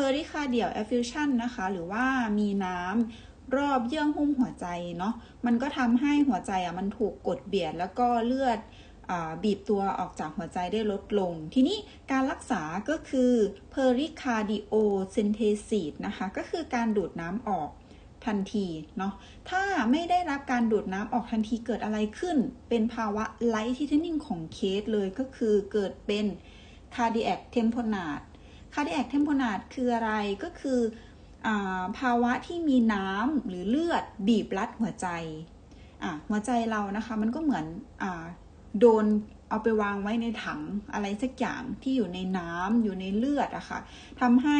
pericardial effusion นะคะ หรือว่ามีน้ำรอบเยื่อหุ้มหัวใจเนาะมันก็ทำให้หัวใจอะมันถูกกดเบียดแล้วก็เลือดอบีบตัวออกจากหัวใจได้ลดลง ทีนี้การรักษาก็คือ pericardiocentesis นะคะ ก็คือการดูดน้ำออกทันทีเนาะ ถ้าไม่ได้รับการดูดน้ำออกทันทีเกิดอะไรขึ้น เป็นภาวะ light threatening ของเคสเลยก็คือเกิดเป็น cardiac tamponade cardiac tamponade คืออะไรก็คืออภาวะที่มีน้ำหรือเลือดบีบรัดหัวใจหัวใจเรานะคะมันก็เหมือนอโดนเอาไปวางไว้ในถังอะไรสักอย่างที่อยู่ในน้ำอยู่ในเลือดอะคะ่ะทำให้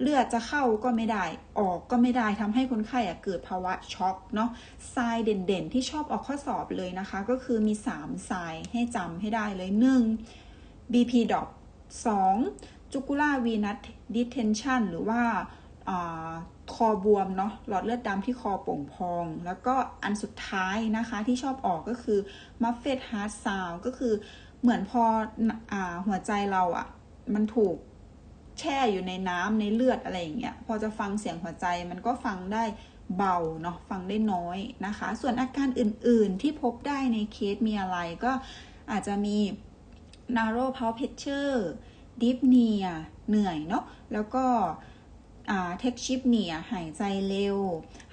เลือดจะเข้าก็ไม่ได้ ออกก็ไม่ได้ทำให้คนไข้อะเกิดภาวะช็อกเนาะทรายเด่นๆ ที่ชอบออกข้อสอบเลยนะคะ ก็คือมี3ทรายให้จำให้ได้เลย 1. BP drop 2. Jugular venous distension หรือว่าคอบวมเนาะหลอดเลือดดำที่คอโป่งพอง แล้วก็อันสุดท้ายนะคะที่ชอบออกก็คือ muffled heart sound ก็คือเหมือนพออหัวใจเราอะ่ะ มันถูกแช่อยู่ในน้ำในเลือดอะไรอย่างเงี้ยพอจะฟังเสียงหัวใจมันก็ฟังได้เบาเนาะฟังได้น้อยนะคะ ส่วนอาการอื่นๆที่พบได้ในเคสมีอะไรก็อาจจะมี narrow pulse pressure dyspnea เหนื่อยเนาะแล้วก็เทคชิปเนียหายใจเร็ว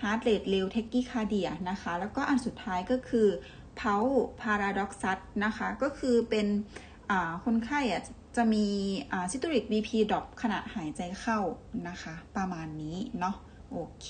ฮาร์ดเรทเร็วเทคกี้คาเดียนะคะ แล้วก็อันสุดท้ายก็คือเพาพาราด็อกซัสนะคะ ก็คือเป็นคนไข้อะจะมีซิตูริกบีพีดรอปขณะหายใจเข้านะคะ ประมาณนี้เนาะโอเค